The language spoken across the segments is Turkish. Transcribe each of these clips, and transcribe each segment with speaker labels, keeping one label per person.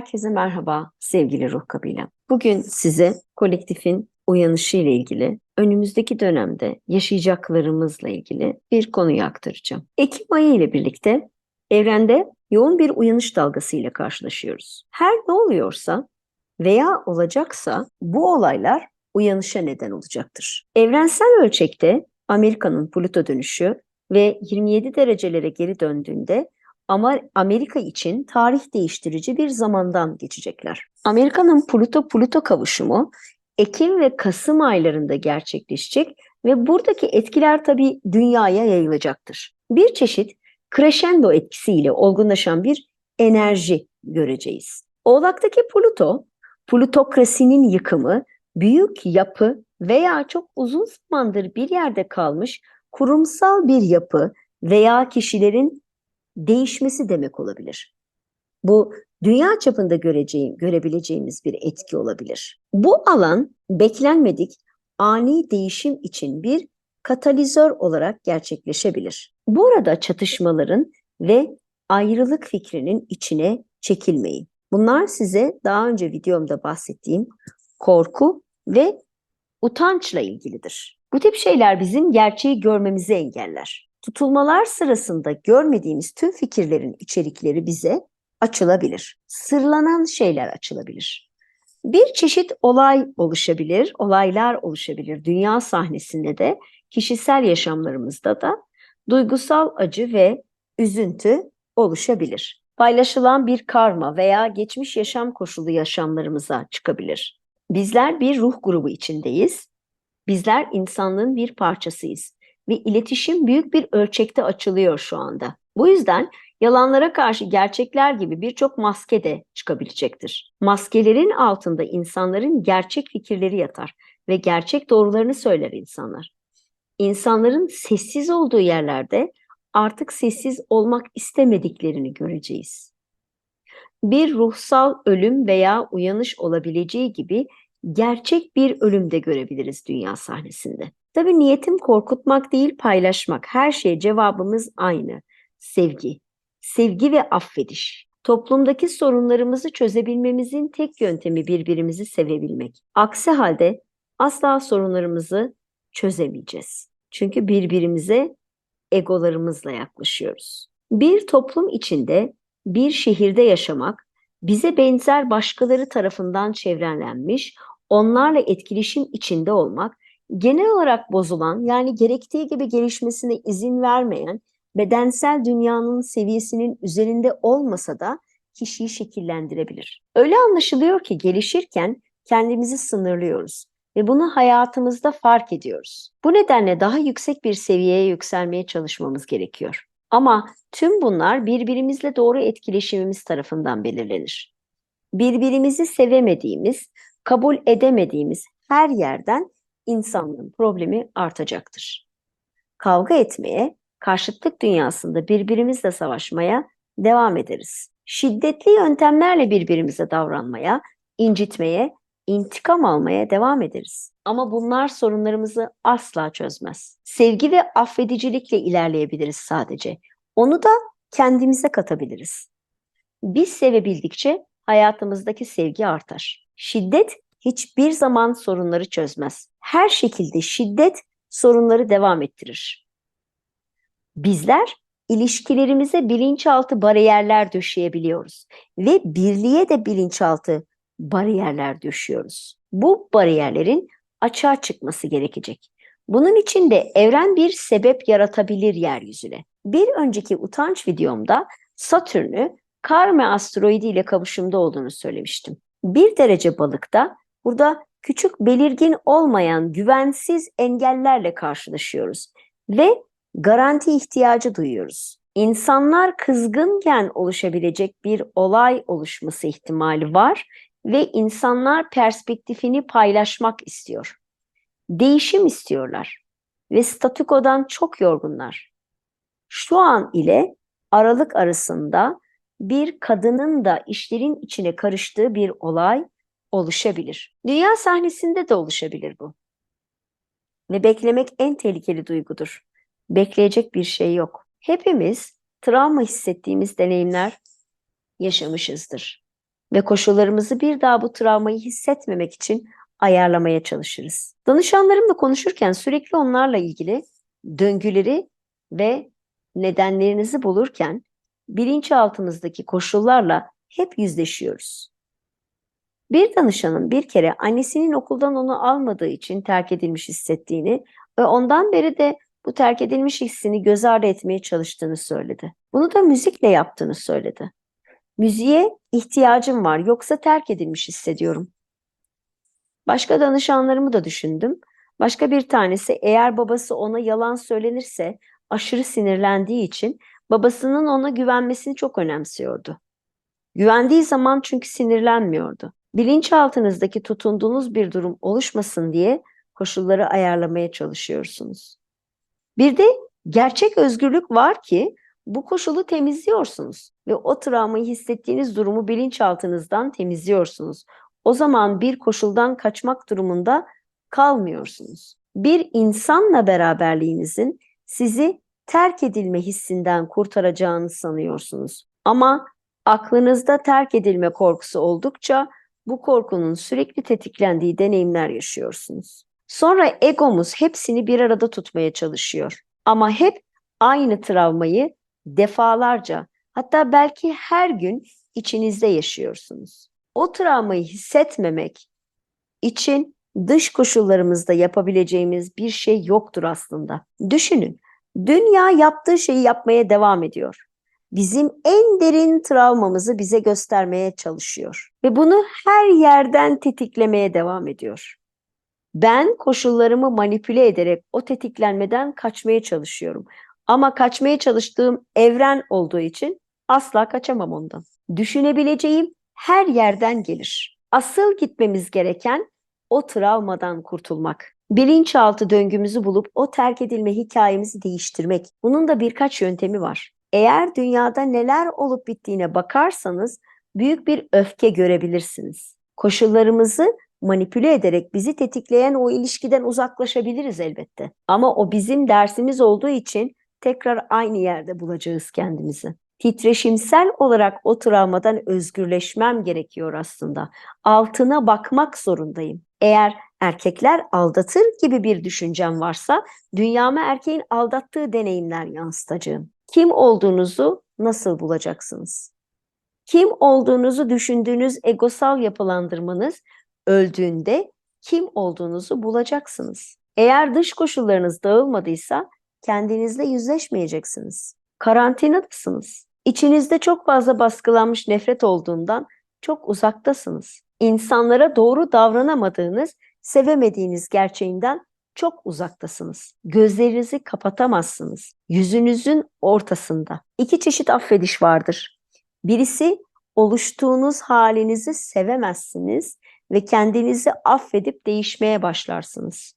Speaker 1: Herkese merhaba sevgili ruh kabilem. Bugün size kolektifin uyanışı ile ilgili önümüzdeki dönemde yaşayacaklarımızla ilgili bir konuyu aktaracağım. Ekim ayı ile birlikte evrende yoğun bir uyanış dalgası ile karşılaşıyoruz. Her ne oluyorsa veya olacaksa bu olaylar uyanışa neden olacaktır. Evrensel ölçekte Amerika'nın Plüto dönüşü ve 27 derecelere geri döndüğünde ama Amerika için tarih değiştirici bir zamandan geçecekler. Amerika'nın Plüto-Plüto kavuşumu Ekim ve Kasım aylarında gerçekleşecek ve buradaki etkiler tabii dünyaya yayılacaktır. Bir çeşit crescendo etkisiyle olgunlaşan bir enerji göreceğiz. Oğlak'taki Plüto, plutokrasinin yıkımı, büyük yapı veya çok uzun zamandır bir yerde kalmış kurumsal bir yapı veya kişilerin değişmesi demek olabilir. Bu dünya çapında göreceğim, görebileceğimiz bir etki olabilir. Bu alan beklenmedik ani değişim için bir katalizör olarak gerçekleşebilir. Bu arada çatışmaların ve ayrılık fikrinin içine çekilmeyin. Bunlar size daha önce videomda bahsettiğim korku ve utançla ilgilidir. Bu tip şeyler bizim gerçeği görmemizi engeller. Tutulmalar sırasında görmediğimiz tüm fikirlerin içerikleri bize açılabilir. Sırlanan şeyler açılabilir. Bir çeşit olay oluşabilir, olaylar oluşabilir. Dünya sahnesinde de, kişisel yaşamlarımızda da duygusal acı ve üzüntü oluşabilir. Paylaşılan bir karma veya geçmiş yaşam koşulu yaşamlarımıza çıkabilir. Bizler bir ruh grubu içindeyiz. Bizler insanlığın bir parçasıyız ve iletişim büyük bir ölçekte açılıyor şu anda. Bu yüzden yalanlara karşı gerçekler gibi birçok maske de çıkabilecektir. Maskelerin altında insanların gerçek fikirleri yatar ve gerçek doğrularını söyler insanlar. İnsanların sessiz olduğu yerlerde artık sessiz olmak istemediklerini göreceğiz. Bir ruhsal ölüm veya uyanış olabileceği gibi gerçek bir ölüm de görebiliriz dünya sahnesinde. Tabii niyetim korkutmak değil paylaşmak. Her şeye cevabımız aynı. Sevgi. Sevgi ve affediş. Toplumdaki sorunlarımızı çözebilmemizin tek yöntemi birbirimizi sevebilmek. Aksi halde asla sorunlarımızı çözemeyeceğiz. Çünkü birbirimize egolarımızla yaklaşıyoruz. Bir toplum içinde, bir şehirde yaşamak, bize benzer başkaları tarafından çevrelenmiş, onlarla etkileşim içinde olmak genel olarak bozulan yani gerektiği gibi gelişmesine izin vermeyen bedensel dünyanın seviyesinin üzerinde olmasa da kişiyi şekillendirebilir. Öyle anlaşılıyor ki gelişirken kendimizi sınırlıyoruz ve bunu hayatımızda fark ediyoruz. Bu nedenle daha yüksek bir seviyeye yükselmeye çalışmamız gerekiyor. Ama tüm bunlar birbirimizle doğru etkileşimimiz tarafından belirlenir. Birbirimizi sevemediğimiz, kabul edemediğimiz her yerden insanlığın problemi artacaktır. Kavga etmeye, karşıtlık dünyasında birbirimizle savaşmaya devam ederiz. Şiddetli yöntemlerle birbirimize davranmaya, incitmeye, intikam almaya devam ederiz. Ama bunlar sorunlarımızı asla çözmez. Sevgi ve affedicilikle ilerleyebiliriz sadece. Onu da kendimize katabiliriz. Biz sevebildikçe hayatımızdaki sevgi artar. Şiddet hiçbir zaman sorunları çözmez. Her şekilde şiddet sorunları devam ettirir. Bizler ilişkilerimize bilinçaltı bariyerler döşeyebiliyoruz ve birliğe de bilinçaltı bariyerler döşüyoruz. Bu bariyerlerin açığa çıkması gerekecek. Bunun için de evren bir sebep yaratabilir yeryüzüne. Bir önceki utanç videomda Satürn'ü Karma asteroidi ile kavuşumda olduğunu söylemiştim. Bir derece balıkta Burada küçük belirgin olmayan güvensiz engellerle karşılaşıyoruz ve garanti ihtiyacı duyuyoruz. İnsanlar kızgınken oluşabilecek bir olay oluşması ihtimali var ve insanlar perspektifini paylaşmak istiyor. Değişim istiyorlar ve statükodan çok yorgunlar. Şu an ile Aralık arasında bir kadının da işlerin içine karıştığı bir olay oluşabilir. Dünya sahnesinde de oluşabilir bu. Ve beklemek en tehlikeli duygudur. Bekleyecek bir şey yok. Hepimiz travma hissettiğimiz deneyimler yaşamışızdır. ve koşullarımızı bir daha bu travmayı hissetmemek için ayarlamaya çalışırız. Danışanlarımla konuşurken sürekli onlarla ilgili döngüleri ve nedenlerinizi bulurken bilinçaltımızdaki koşullarla hep yüzleşiyoruz. Bir danışanın bir kere annesinin okuldan onu almadığı için terk edilmiş hissettiğini ve ondan beri de bu terk edilmiş hissini göz ardı etmeye çalıştığını söyledi. Bunu da müzikle yaptığını söyledi. Müziğe ihtiyacım var yoksa terk edilmiş hissediyorum. Başka danışanlarımı da düşündüm. Başka bir tanesi eğer babası ona yalan söylenirse aşırı sinirlendiği için babasının ona güvenmesini çok önemsiyordu. Güvendiği zaman çünkü sinirlenmiyordu. Bilinçaltınızdaki tutunduğunuz bir durum oluşmasın diye koşulları ayarlamaya çalışıyorsunuz. Bir de gerçek özgürlük var ki bu koşulu temizliyorsunuz ve o travmayı hissettiğiniz durumu bilinçaltınızdan temizliyorsunuz. O zaman bir koşuldan kaçmak durumunda kalmıyorsunuz. Bir insanla beraberliğinizin sizi terk edilme hissinden kurtaracağını sanıyorsunuz. Ama aklınızda terk edilme korkusu oldukça bu korkunun sürekli tetiklendiği deneyimler yaşıyorsunuz. Sonra egomuz hepsini bir arada tutmaya çalışıyor. Ama hep aynı travmayı defalarca hatta belki her gün içinizde yaşıyorsunuz. O travmayı hissetmemek için dış koşullarımızda yapabileceğimiz bir şey yoktur aslında. Düşünün, dünya yaptığı şeyi yapmaya devam ediyor. Bizim en derin travmamızı bize göstermeye çalışıyor ve bunu her yerden tetiklemeye devam ediyor. Ben koşullarımı manipüle ederek o tetiklenmeden kaçmaya çalışıyorum. Ama kaçmaya çalıştığım evren olduğu için asla kaçamam ondan. Düşünebileceğim her yerden gelir. Asıl gitmemiz gereken o travmadan kurtulmak. Bilinçaltı döngümüzü bulup o terk edilme hikayemizi değiştirmek. Bunun da birkaç yöntemi var. Eğer dünyada neler olup bittiğine bakarsanız büyük bir öfke görebilirsiniz. Koşullarımızı manipüle ederek bizi tetikleyen o ilişkiden uzaklaşabiliriz elbette. Ama o bizim dersimiz olduğu için tekrar aynı yerde bulacağız kendimizi. Titreşimsel olarak o travmadan özgürleşmem gerekiyor aslında. Altına bakmak zorundayım. Eğer erkekler aldatır gibi bir düşüncem varsa dünyama erkeğin aldattığı deneyimler yansıtacağım. Kim olduğunuzu nasıl bulacaksınız? Kim olduğunuzu düşündüğünüz egosal yapılandırmanız öldüğünde kim olduğunuzu bulacaksınız. Eğer dış koşullarınız dağılmadıysa kendinizle yüzleşmeyeceksiniz. Karantinadasınız. İçinizde çok fazla baskılanmış nefret olduğundan çok uzaktasınız. İnsanlara doğru davranamadığınız, sevemediğiniz gerçeğinden çok uzaktasınız. Gözlerinizi kapatamazsınız. Yüzünüzün ortasında. İki çeşit affediş vardır. Birisi oluştuğunuz halinizi sevemezsiniz ve kendinizi affedip değişmeye başlarsınız.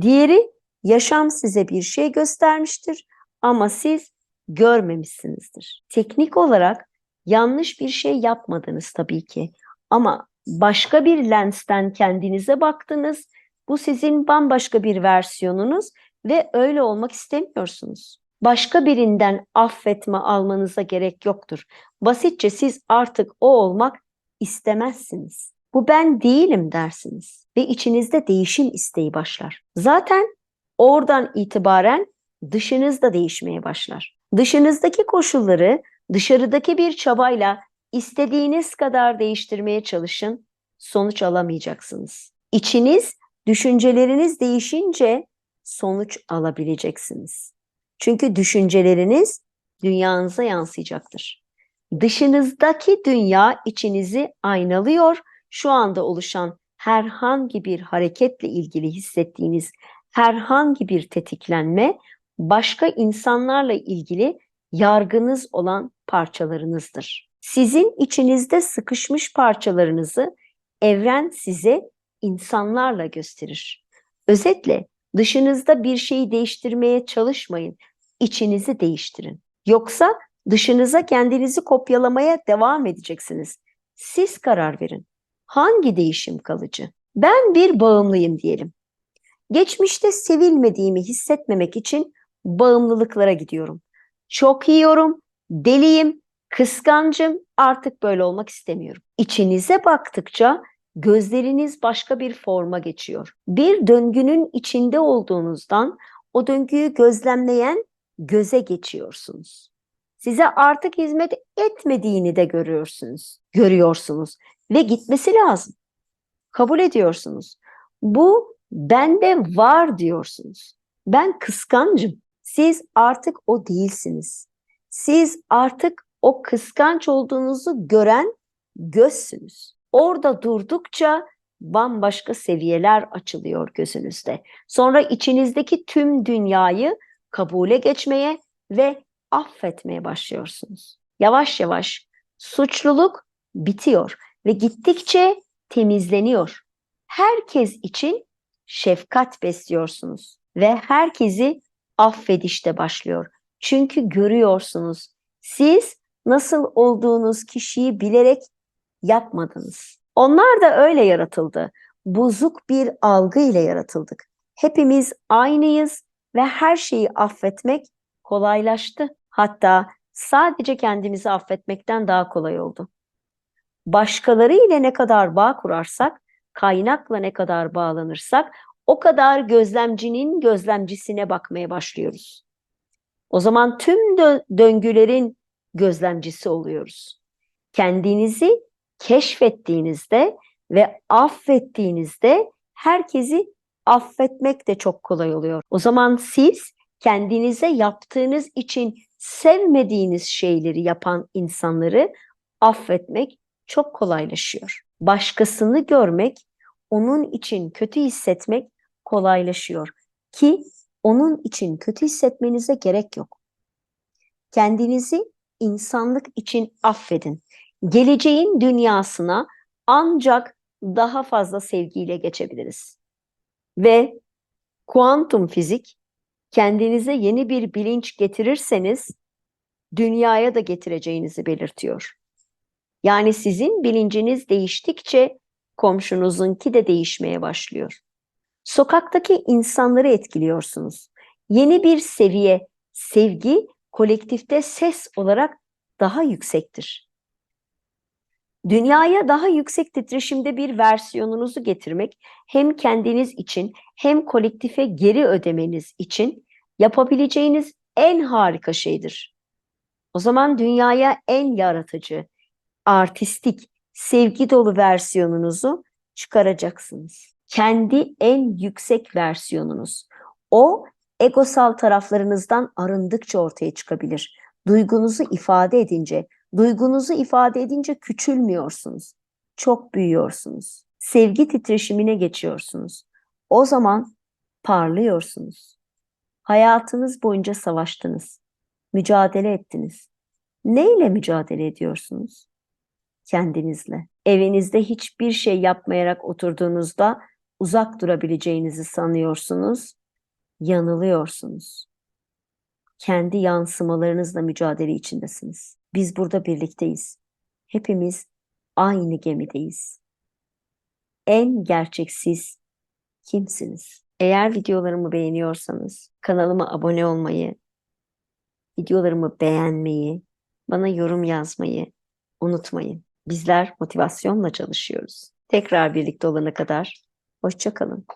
Speaker 1: Diğeri yaşam size bir şey göstermiştir ama siz görmemişsinizdir. Teknik olarak yanlış bir şey yapmadınız tabii ki ama başka bir lensten kendinize baktınız. Bu sizin bambaşka bir versiyonunuz ve öyle olmak istemiyorsunuz. Başka birinden affetme almanıza gerek yoktur. Basitçe siz artık o olmak istemezsiniz. Bu ben değilim dersiniz ve içinizde değişim isteği başlar. Zaten oradan itibaren dışınızda değişmeye başlar. Dışınızdaki koşulları dışarıdaki bir çabayla istediğiniz kadar değiştirmeye çalışın, sonuç alamayacaksınız. İçiniz, düşünceleriniz değişince sonuç alabileceksiniz. Çünkü düşünceleriniz dünyanıza yansıyacaktır. Dışınızdaki dünya içinizi aynalıyor. Şu anda oluşan herhangi bir hareketle ilgili hissettiğiniz herhangi bir tetiklenme başka insanlarla ilgili yargınız olan parçalarınızdır. Sizin içinizde sıkışmış parçalarınızı evren size insanlarla gösterir. Özetle dışınızda bir şeyi değiştirmeye çalışmayın, içinizi değiştirin. Yoksa dışınıza kendinizi kopyalamaya devam edeceksiniz. Siz karar verin. Hangi değişim kalıcı? Ben bir bağımlıyım diyelim. Geçmişte sevilmediğimi hissetmemek için bağımlılıklara gidiyorum. Çok yiyorum, deliyim, Kıskancım artık böyle olmak istemiyorum. İçinize baktıkça gözleriniz başka bir forma geçiyor. Bir döngünün içinde olduğunuzdan o döngüyü gözlemleyen göze geçiyorsunuz. Size artık hizmet etmediğini de görüyorsunuz. Görüyorsunuz ve gitmesi lazım. Kabul ediyorsunuz. Bu bende var diyorsunuz. Ben kıskancım. Siz artık o değilsiniz. Siz artık o kıskanç olduğunuzu gören gözsünüz. Orada durdukça bambaşka seviyeler açılıyor gözünüzde. Sonra içinizdeki tüm dünyayı kabule geçmeye ve affetmeye başlıyorsunuz. Yavaş yavaş suçluluk bitiyor ve gittikçe temizleniyor. Herkes için şefkat besliyorsunuz ve herkesi affedişte başlıyor. Çünkü görüyorsunuz siz nasıl olduğunuz kişiyi bilerek yapmadınız. Onlar da öyle yaratıldı. Bozuk bir algı ile yaratıldık. Hepimiz aynıyız ve her şeyi affetmek kolaylaştı. Hatta sadece kendimizi affetmekten daha kolay oldu. Başkaları ile ne kadar bağ kurarsak, kaynakla ne kadar bağlanırsak o kadar gözlemcinin gözlemcisine bakmaya başlıyoruz. O zaman tüm dö- döngülerin gözlemcisi oluyoruz. Kendinizi keşfettiğinizde ve affettiğinizde herkesi affetmek de çok kolay oluyor. O zaman siz kendinize yaptığınız için sevmediğiniz şeyleri yapan insanları affetmek çok kolaylaşıyor. Başkasını görmek, onun için kötü hissetmek kolaylaşıyor ki onun için kötü hissetmenize gerek yok. Kendinizi insanlık için affedin. Geleceğin dünyasına ancak daha fazla sevgiyle geçebiliriz. Ve kuantum fizik kendinize yeni bir bilinç getirirseniz dünyaya da getireceğinizi belirtiyor. Yani sizin bilinciniz değiştikçe komşunuzunki de değişmeye başlıyor. Sokaktaki insanları etkiliyorsunuz. Yeni bir seviye, sevgi kolektifte ses olarak daha yüksektir. Dünyaya daha yüksek titreşimde bir versiyonunuzu getirmek hem kendiniz için hem kolektife geri ödemeniz için yapabileceğiniz en harika şeydir. O zaman dünyaya en yaratıcı, artistik, sevgi dolu versiyonunuzu çıkaracaksınız. Kendi en yüksek versiyonunuz. O egosal taraflarınızdan arındıkça ortaya çıkabilir. Duygunuzu ifade edince, duygunuzu ifade edince küçülmüyorsunuz. Çok büyüyorsunuz. Sevgi titreşimine geçiyorsunuz. O zaman parlıyorsunuz. Hayatınız boyunca savaştınız. Mücadele ettiniz. Neyle mücadele ediyorsunuz? Kendinizle. Evinizde hiçbir şey yapmayarak oturduğunuzda uzak durabileceğinizi sanıyorsunuz. Yanılıyorsunuz. Kendi yansımalarınızla mücadele içindesiniz. Biz burada birlikteyiz. Hepimiz aynı gemideyiz. En gerçeksiz kimsiniz? Eğer videolarımı beğeniyorsanız kanalıma abone olmayı, videolarımı beğenmeyi, bana yorum yazmayı unutmayın. Bizler motivasyonla çalışıyoruz. Tekrar birlikte olana kadar hoşça kalın.